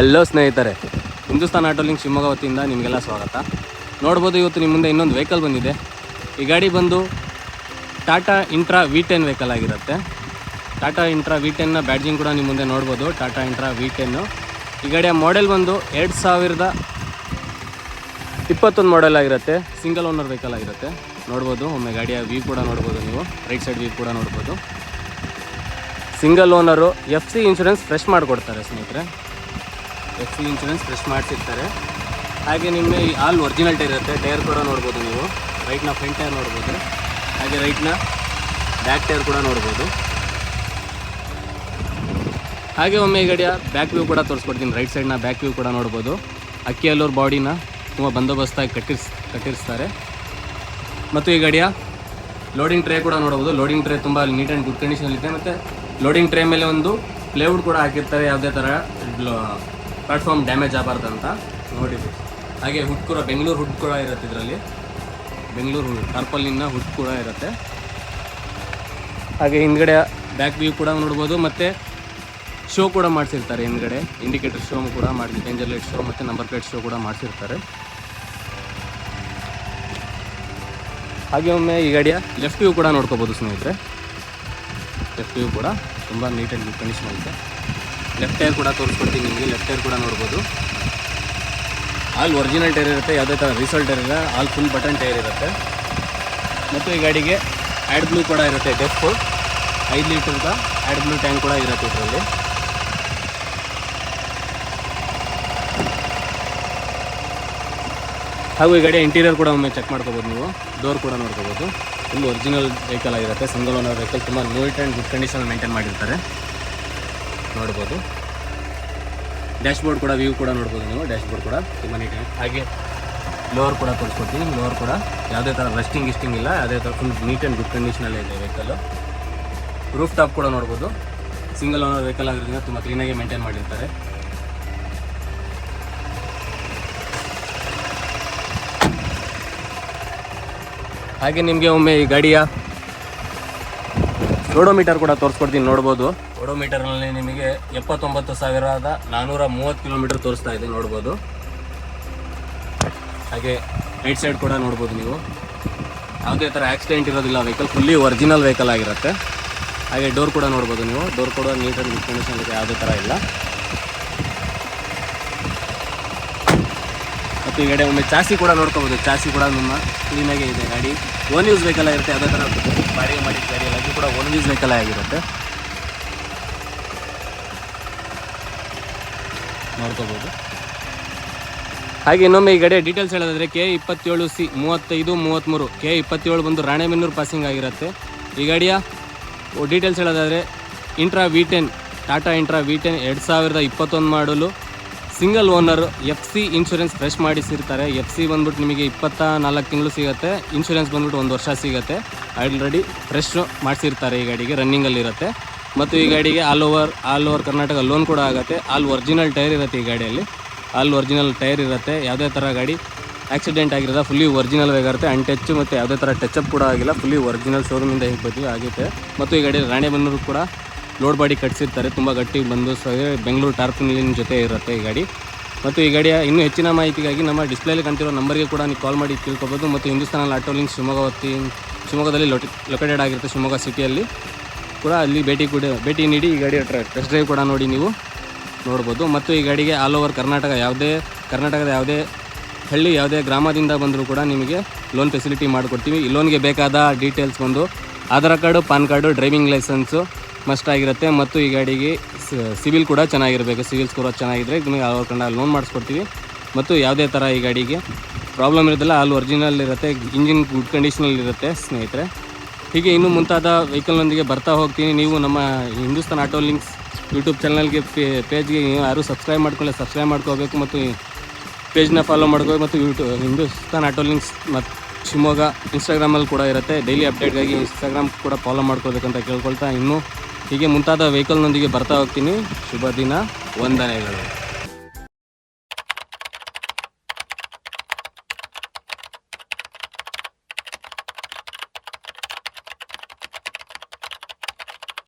ಎಲ್ಲೋ ಸ್ನೇಹಿತರೆ, Hindustan auto link Shivamogga ವತಿಯಿಂದ ನಿಮಗೆಲ್ಲ ಸ್ವಾಗತ. ನೋಡ್ಬೋದು ಇವತ್ತು ನಿಮ್ಮ ಮುಂದೆ ಇನ್ನೊಂದು ವೆಹಿಕಲ್ ಬಂದಿದೆ. ಈ ಗಾಡಿ ಬಂದು Tata Intra V ten vehicle ಆಗಿರುತ್ತೆ. ಟಾಟಾ ಇಂಟ್ರಾ ವಿ ಟೆನ್ನ ಬ್ಯಾಡ್ಜಿಂಗ್ ಕೂಡ ನಿಮ್ಮ ಮುಂದೆ ನೋಡ್ಬೋದು. ಟಾಟಾ ಇಂಟ್ರಾ ವಿ ಟೆನ್ನು ಈ ಗಾಡಿಯ ಮಾಡೆಲ್ ಬಂದು ಎರಡು ಸಾವಿರದ ಇಪ್ಪತ್ತೊಂದು ಮಾಡೆಲ್ ಆಗಿರುತ್ತೆ. ಸಿಂಗಲ್ ಓನರ್ ವೆಹಿಕಲ್ ಆಗಿರುತ್ತೆ. ನೋಡ್ಬೋದು, ಒಮ್ಮೆ ಗಾಡಿಯ ವ್ಯೂ ಕೂಡ ನೋಡ್ಬೋದು ನೀವು. ರೈಟ್ ಸೈಡ್ ವ್ಯೂ ಕೂಡ ನೋಡ್ಬೋದು. Single owner F C insurance fresh ಮಾಡಿಕೊಡ್ತಾರೆ ಸ್ನೇಹಿತರೆ. ಎಫ್ ಸಿ ಇನ್ಶೂರೆನ್ಸ್ ಫ್ರೆಶ್ ಮಾಡಿಸಿರ್ತಾರೆ. ಹಾಗೆ ನಿಮ್ಮ ಈ ಆಲ್ ಒರಿಜಿನಲ್ ಟೈರ್ ಇರುತ್ತೆ. ಟೈರ್ ಕೂಡ ನೋಡ್ಬೋದು ನೀವು. ರೈಟ್ನ ಫ್ರಂಟ್ ಟೈರ್ ನೋಡ್ಬೋದು. ಹಾಗೆ ರೈಟ್ನ ಬ್ಯಾಕ್ ಟೈರ್ ಕೂಡ ನೋಡ್ಬೋದು. ಹಾಗೆ ಒಮ್ಮೆ ಈ ಗಾಡಿಯ ಬ್ಯಾಕ್ ವ್ಯೂ ಕೂಡ ತೋರಿಸ್ಕೊಡ್ತೀನಿ. ರೈಟ್ ಸೈಡ್ನ ಬ್ಯಾಕ್ ವ್ಯೂ ಕೂಡ ನೋಡ್ಬೋದು. ಅಕ್ಕಿ ಅಲ್ಲೂರು ಬಾಡಿನ ತುಂಬ ಬಂದೋಬಸ್ತಾಗಿ ಕಟ್ಟಿರ್ಸ್, ಕಟ್ಟಿರ್ಸ್ತಾರೆ. ಮತ್ತು ಈ ಗಾಡಿಯ ಲೋಡಿಂಗ್ ಟ್ರೇ ಕೂಡ ನೋಡ್ಬೋದು. ಲೋಡಿಂಗ್ ಟ್ರೇ ತುಂಬ ನೀಟ್ ಆ್ಯಂಡ್ ಗುಡ್ ಕಂಡೀಷನಲ್ಲಿದೆ ಮತ್ತು ಲೋಡಿಂಗ್ ಟ್ರೇ ಮೇಲೆ ಒಂದು ಪ್ಲೇವುಡ್ ಕೂಡ ಹಾಕಿರ್ತಾರೆ. ಯಾವುದೇ ಥರ ಪ್ಲಾಟ್ಫಾರ್ಮ್ ಡ್ಯಾಮೇಜ್ ಆಗಬಾರ್ದು ಅಂತ ನೋಡಿದ್ವಿ. ಹಾಗೆ ಹುಡ್ ಕೂಡ, ಬೆಂಗಳೂರು ಹುಡ್ ಕೂಡ ಇರುತ್ತೆ ಇದರಲ್ಲಿ. ಬೆಂಗಳೂರು ಟರ್ಪಲ್ನಿಂದ ಹುಡ್ ಕೂಡ ಇರುತ್ತೆ. ಹಾಗೆ ಹಿಂದ್ಗಡೆ ಬ್ಯಾಕ್ ವ್ಯೂ ಕೂಡ ನೋಡ್ಬೋದು, ಮತ್ತು ಶೋ ಕೂಡ ಮಾಡಿಸಿರ್ತಾರೆ ಹಿಂದ್ಗಡೆ. ಇಂಡಿಕೇಟರ್ ಶೋ ಕೂಡ ಮಾಡಿ ಡೇಂಜರ್ ಲೈಟ್ ಶೋ ಮತ್ತು ನಂಬರ್ ಪ್ಲೇಟ್ ಶೋ ಕೂಡ ಮಾಡಿಸಿರ್ತಾರೆ. ಹಾಗೆ ಒಮ್ಮೆ ಈ ಗಾಡಿಯ ಲೆಫ್ಟ್ ವ್ಯೂ ಕೂಡ ನೋಡ್ಕೋಬೋದು ಸ್ನೇಹಿತರೆ. ಲೆಫ್ಟ್ ವ್ಯೂ ಕೂಡ ತುಂಬ ನೀಟಾಗಿ ಆ್ಯಂಡ್ ಕಂಡೀಷನ್ ಐತೆ ಲೆಫ್ಟ್ ಟೈರ್ ಕೂಡ ತೋರಿಸ್ಕೊಡ್ತೀನಿ ನಿಮಗೆ. ಲೆಫ್ಟ್ ಟೈರ್ ಕೂಡ ನೋಡ್ಬೋದು. ಆಲ್ ಒರಿಜಿನಲ್ ಟೈರ್ ಇರುತ್ತೆ. ಯಾವುದೇ ಥರ ರೀಸಲ್ ಟೈರ್ ಇಲ್ಲ. ಆಲ್ ಫುಲ್ ಬಟನ್ ಟೈರ್ ಇರುತ್ತೆ. ಮತ್ತು ಈ ಗಾಡಿಗೆ ಆ್ಯಡ್ ಬ್ಲೂ ಕೂಡ ಇರುತ್ತೆ. ಡೆಫ್ ಐದು ಲೀಟ್ರದ ಆ್ಯಡ್ ಬ್ಲೂ ಟ್ಯಾಂಕ್ ಕೂಡ ಇರುತ್ತೆ ಇದರಲ್ಲಿ. ಹಾಗೂ ಈ ಗಾಡಿ ಇಂಟೀರಿಯರ್ ಕೂಡ ಒಮ್ಮೆ ಚೆಕ್ ಮಾಡ್ಕೋಬೋದು ನೀವು. ಡೋರ್ ಕೂಡ ನೋಡ್ಕೋಬೋದು. ಫುಲ್ ಒರಿಜಿನಲ್ ವೆಹಿಕಲ್ ಆಗಿರುತ್ತೆ. ಸಿಂಗಲ್ ಓನರ್ ವೆಹಿಕಲ್ ತುಂಬ neat and good condition maintain ಮಾಡಿರ್ತಾರೆ. ನೋಡ್ಬೋದು. ಡ್ಯಾಶ್ ಬೋರ್ಡ್ ಕೂಡ ವ್ಯೂ ಕೂಡ ನೋಡ್ಬೋದು ನೀವು. ಡ್ಯಾಶ್ ಬೋರ್ಡ್ ಕೂಡ ತುಂಬ ನೀಟಾಗಿ ಹಾಗೆ ಲೋರ್ ಕೂಡ ತೋರಿಸ್ಕೊಡ್ತೀನಿ. ಲೋರ್ ಕೂಡ ಯಾವುದೇ ಥರ ರಸ್ಟಿಂಗ್ ಗಿಸ್ಟಿಂಗ್ ಇಲ್ಲ. ಯಾವುದೇ ಥರ ಫುಲ್ ನೀಟ್ ಆ್ಯಂಡ್ ಗುಡ್ ಕಂಡೀಷನಲ್ಲೇ ಇದೆ ವೆಹಿಕಲ್ಲು ರೂಫ್ ಟಾಪ್ ಕೂಡ ನೋಡ್ಬೋದು. ಸಿಂಗಲ್ ಓನರ್ ವೆಹಿಕಲ್ ಆಗಿರೋದ್ರಿಂದ ತುಂಬ ಕ್ಲೀನಾಗಿ ಮೇಂಟೈನ್ ಮಾಡಿರ್ತಾರೆ. ಹಾಗೆ ನಿಮಗೆ ಒಮ್ಮೆ ಈ ಗಾಡಿಯ ಓಡೋಮೀಟರ್ ಕೂಡ ತೋರಿಸ್ಕೊಡ್ತೀನಿ, ನೋಡ್ಬೋದು. ಓಡೋಮೀಟರ್ನಲ್ಲಿ ನಿಮಗೆ ಎಪ್ಪತ್ತೊಂಬತ್ತು ಸಾವಿರದ ನಾನ್ನೂರ ಮೂವತ್ತು ಕಿಲೋಮೀಟರ್ ತೋರಿಸ್ತಾ ಇದೆ, ನೋಡ್ಬೋದು. ಹಾಗೆ ರೈಟ್ ಸೈಡ್ ಕೂಡ ನೋಡ್ಬೋದು ನೀವು. ಯಾವುದೇ ಥರ ಆಕ್ಸಿಡೆಂಟ್ ಇರೋದಿಲ್ಲ, ವೆಹಿಕಲ್ ಫುಲ್ಲಿ ಒರಿಜಿನಲ್ ವೆಹಿಕಲ್ ಆಗಿರುತ್ತೆ. ಹಾಗೆ ಡೋರ್ ಕೂಡ ನೋಡ್ಬೋದು ನೀವು. ಡೋರ್ ಕೂಡ ನೀಟಾಗಿ ಕಂಡೀಷನ್ ಇದೆ ಯಾವುದೇ ಥರ ಇಲ್ಲ. ಮತ್ತು ಈ ಕಡೆ ಒಮ್ಮೆ ಚಾಸಿ ಕೂಡ ನೋಡ್ಕೋಬೋದು. ಚಾಸಿ ಕೂಡ ನಿಮ್ಮ ಕ್ಲೀನಾಗೇ ಇದೆ. ಗಾಡಿ ಓನ್ ಯೂಸ್ ವೆಹಿಕಲ್ ಆಗಿರುತ್ತೆ. ಯಾವುದೇ ಥರ ಬಾಡಿಗೆ ಮಾಡಿದ ಓನ್ ಯೂಸ್ ಆಗಿರುತ್ತೆ. ನೋಡ್ಕೋಬೋದು. ಹಾಗೆ ಇನ್ನೊಮ್ಮೆ ಈ ಗಡಿಯ ಡೀಟೇಲ್ಸ್ ಹೇಳೋದಾದ್ರೆ ಕೆ ಇಪ್ಪತ್ತೇಳು ಸಿ ಮೂವತ್ತೈದು ಮೂವತ್ತ್ಮೂರು ಕೆ ಇಪ್ಪತ್ತೇಳು ಬಂದು ರಾಣೆಬೆನ್ನೂರು ಪಾಸಿಂಗ್ ಆಗಿರುತ್ತೆ. ಈ ಗಾಡಿಯ ಡೀಟೇಲ್ಸ್ ಹೇಳೋದಾದರೆ Intra V ten Tata Intra V ten ಎರಡು ಸಾವಿರದ ಇಪ್ಪತ್ತೊಂದು model single owner F C insurance fresh ಮಾಡಿಸಿರ್ತಾರೆ. F C ಬಂದ್ಬಿಟ್ಟು ನಿಮಗೆ ಇಪ್ಪತ್ತ ನಾಲ್ಕು ತಿಂಗಳು ಸಿಗುತ್ತೆ. ಇನ್ಶೂರೆನ್ಸ್ ಬಂದ್ಬಿಟ್ಟು ಒಂದು ವರ್ಷ ಸಿಗುತ್ತೆ. ಆಲ್ರೆಡಿ ಫ್ರೆಶ್ ಮಾಡಿಸಿರ್ತಾರೆ ಈ ಗಾಡಿಗೆ ರನ್ನಿಂಗಲ್ಲಿರುತ್ತೆ ಮತ್ತು ಈ ಗಾಡಿಗೆ all over all over Karnataka loan ಕೂಡ ಆಗುತ್ತೆ. ಆಲ್ ಒರಿಜಿನಲ್ ಟೈರ್ ಇರುತ್ತೆ ಈ ಗಾಡಿಯಲ್ಲಿ. ಆಲ್ ಒರಿಜಿನಲ್ ಟೈರ್ ಇರುತ್ತೆ. ಯಾವುದೇ ಥರ ಗಾಡಿ ಆಕ್ಸಿಡೆಂಟ್ ಆಗಿರೋದ ಫುಲ್ಲಿ ಒರಿಜಿನಲ್ ಆಗಿರುತ್ತೆ ಅನ್ಟಚ್ ಮತ್ತು ಯಾವುದೇ ಥರ ಅಪ್ ಕೂಡ ಆಗಿಲ್ಲ. ಫುಲ್ಲಿ ಒರಿಜಿನಲ್ ಶೋರೂಮಿಂದ ಹೇಗೆ ಆಗುತ್ತೆ ಮತ್ತು ಈ ಗಾಡಿ ರಾಣೆಬೆನ್ನೂರು ಕೂಡ ಲೋಡ್ ಬಾಡಿ ಕಟ್ಸಿರ್ತಾರೆ, ತುಂಬ ಗಟ್ಟಿ ಬಂದು ಬೆಂಗಳೂರು ಟಾರ್ಪಿನ ಜೊತೆ ಇರುತ್ತೆ ಈ ಗಾಡಿ. ಮತ್ತು ಈ ಗಾಡಿಯ ಇನ್ನೂ ಹೆಚ್ಚಿನ ಮಾಹಿತಿಗಾಗಿ ನಮ್ಮ ಡಿಸ್ಪ್ಲೇಲಿ ಕಾಣ್ತಿರೋ ನಂಬರ್ಗೆ ಕೂಡ ನೀವು ಕಾಲ್ ಮಾಡಿ ತಿಳ್ಕೊಬೋದು. ಮತ್ತು ಹಿಂದೂಸ್ತಾನಲ್ಲಿ ಆಟೋ ಲಿಂಕ್ ಶಿವಮೊಗ್ಗ ಹೊತ್ತಿ ಶಿವಮೊಗ್ಗದಲ್ಲಿ ಲೊಟಿ ಲೊಕೇಟೆಡ್ ಆಗಿರುತ್ತೆ ಶಿವಮೊಗ್ಗ ಸಿಟಿಯಲ್ಲಿ. ಕೂಡ ಅಲ್ಲಿ ಭೇಟಿ ಕೂಡ ಭೇಟಿ ನೀಡಿ ಈ ಗಾಡಿಯ ಟೆಸ್ಟ್ ಡ್ರೈವ್ ಕೂಡ ನೋಡಿ ನೀವು ನೋಡ್ಬೋದು. ಮತ್ತು ಈ ಗಾಡಿಗೆ ಆಲ್ ಓವರ್ ಕರ್ನಾಟಕ ಯಾವುದೇ ಕರ್ನಾಟಕದ ಯಾವುದೇ ಹಳ್ಳಿ, ಯಾವುದೇ ಗ್ರಾಮದಿಂದ ಬಂದರೂ ಕೂಡ ನಿಮಗೆ ಲೋನ್ ಫೆಸಿಲಿಟಿ ಮಾಡಿಕೊಡ್ತೀವಿ. ಈ ಲೋನ್ಗೆ ಬೇಕಾದ ಡೀಟೇಲ್ಸ್ ಬಂದು Aadhaar card, PAN card driving licence must ಆಗಿರುತ್ತೆ ಮತ್ತು ಈ ಗಾಡಿಗೆ ಸಿವಿಲ್ ಕೂಡ ಚೆನ್ನಾಗಿರಬೇಕು. ಸಿವಿಲ್ ಸ್ಕೋರ್ ಚೆನ್ನಾಗಿದ್ದರೆ ನಿಮಗೆ ಆಲ್ ಕಂಡ ಲೋನ್ ಮಾಡಿಸ್ಕೊಡ್ತೀವಿ. ಮತ್ತು ಯಾವುದೇ ಥರ ಈ ಗಾಡಿಗೆ ಪ್ರಾಬ್ಲಮ್ ಇರೋದಿಲ್ಲ. ಅಲ್ಲಿ ಒರಿಜಿನಲ್ ಇರುತ್ತೆ ಇಂಜಿನ್ ಗುಡ್ ಕಂಡೀಷನಲ್ಲಿ ಇರುತ್ತೆ ಸ್ನೇಹಿತರೆ. ಹೀಗೆ ಇನ್ನೂ ಮುಂತಾದ ವೆಹಿಕಲ್ನೊಂದಿಗೆ ಬರ್ತಾ ಹೋಗ್ತೀನಿ. ನೀವು ನಮ್ಮ ಹಿಂದೂಸ್ತಾನ್ ಆಟೋ ಲಿಂಕ್ಸ್ ಯೂಟ್ಯೂಬ್ ಚಾನಲ್ಗೆ ಪೇಜ್ಗೆ ಯಾರು ಸಬ್ಸ್ಕ್ರೈಬ್ ಮಾಡ್ಕೊಳ್ಳಿ ಸಬ್ಸ್ಕ್ರೈಬ್ ಮಾಡ್ಕೋಬೇಕು ಮತ್ತು ಪೇಜ್ನ ಫಾಲೋ ಮಾಡ್ಕೋಬೇಕು. ಮತ್ತು ಯೂಟ್ಯೂಬ್ ಹಿಂದೂಸ್ತಾನ್ ಆಟೋ ಲಿಂಕ್ಸ್ ಮತ್ತು ಶಿವಮೊಗ್ಗ ಇನ್ಸ್ಟಾಗ್ರಾಮಲ್ಲಿ ಕೂಡ ಇರುತ್ತೆ. ಡೈಲಿ ಅಪ್ಡೇಟ್ಗಾಗಿ ಇನ್ಸ್ಟಾಗ್ರಾಮ್ ಕೂಡ ಫಾಲೋ ಮಾಡ್ಕೋಬೇಕಂತ ಕೇಳ್ಕೊಳ್ತಾ ಇನ್ನೂ ಹೀಗೆ ಮುಂತಾದ ವೆಹಿಕಲ್ನೊಂದಿಗೆ ಬರ್ತಾ ಹೋಗ್ತೀನಿ. ಶುಭ ದಿನ ವಂದನೆಗಳು.